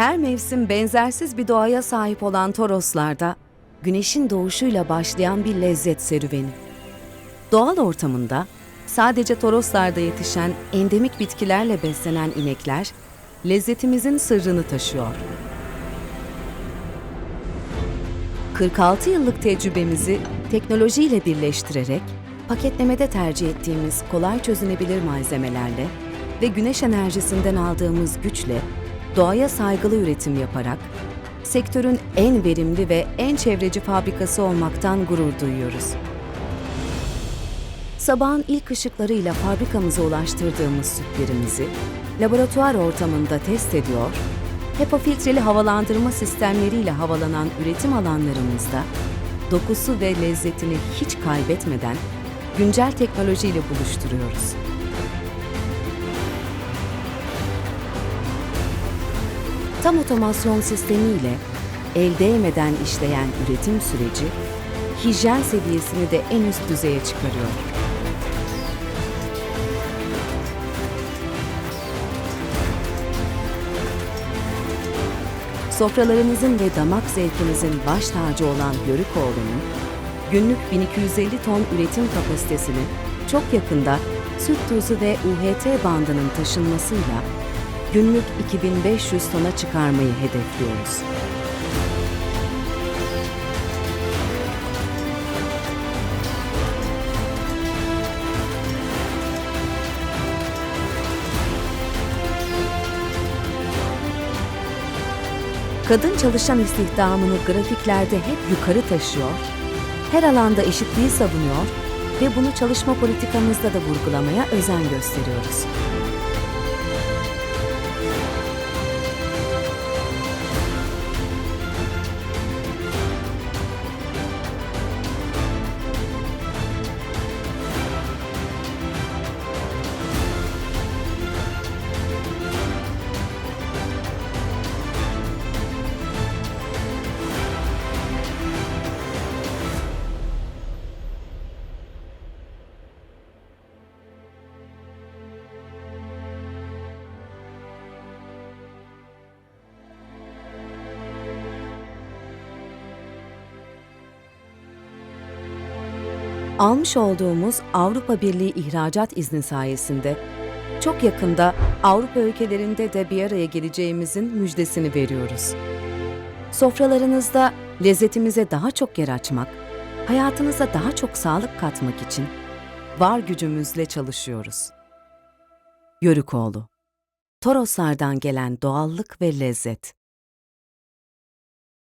Her mevsim benzersiz bir doğaya sahip olan Toroslar'da güneşin doğuşuyla başlayan bir lezzet serüveni. Doğal ortamında sadece Toroslar'da yetişen endemik bitkilerle beslenen inekler lezzetimizin sırrını taşıyor. 46 yıllık tecrübemizi teknolojiyle birleştirerek paketlemede tercih ettiğimiz kolay çözünebilir malzemelerle ve güneş enerjisinden aldığımız güçle doğaya saygılı üretim yaparak sektörün en verimli ve en çevreci fabrikası olmaktan gurur duyuyoruz. Sabahın ilk ışıklarıyla fabrikamıza ulaştırdığımız sütlerimizi laboratuvar ortamında test ediyor, HEPA filtreli havalandırma sistemleriyle havalanan üretim alanlarımızda dokusu ve lezzetini hiç kaybetmeden güncel teknolojiyle buluşturuyoruz. Tam otomasyon sistemiyle el değmeden işleyen üretim süreci hijyen seviyesini de en üst düzeye çıkarıyor. Sofralarımızın ve damak zevkimizin baş tacı olan Yörükoğlu'nun günlük 1250 ton üretim kapasitesini çok yakında süt tuzu ve UHT bandının taşınmasıyla günlük 2500 tona çıkarmayı hedefliyoruz. Kadın çalışan istihdamını grafiklerde hep yukarı taşıyor, her alanda eşitliği savunuyor ve bunu çalışma politikamızda da vurgulamaya özen gösteriyoruz. Almış olduğumuz Avrupa Birliği ihracat izni sayesinde çok yakında Avrupa ülkelerinde de bir araya geleceğimizin müjdesini veriyoruz. Sofralarınızda lezzetimize daha çok yer açmak, hayatınıza daha çok sağlık katmak için var gücümüzle çalışıyoruz. Yörükoğlu Toroslardan gelen doğallık ve lezzet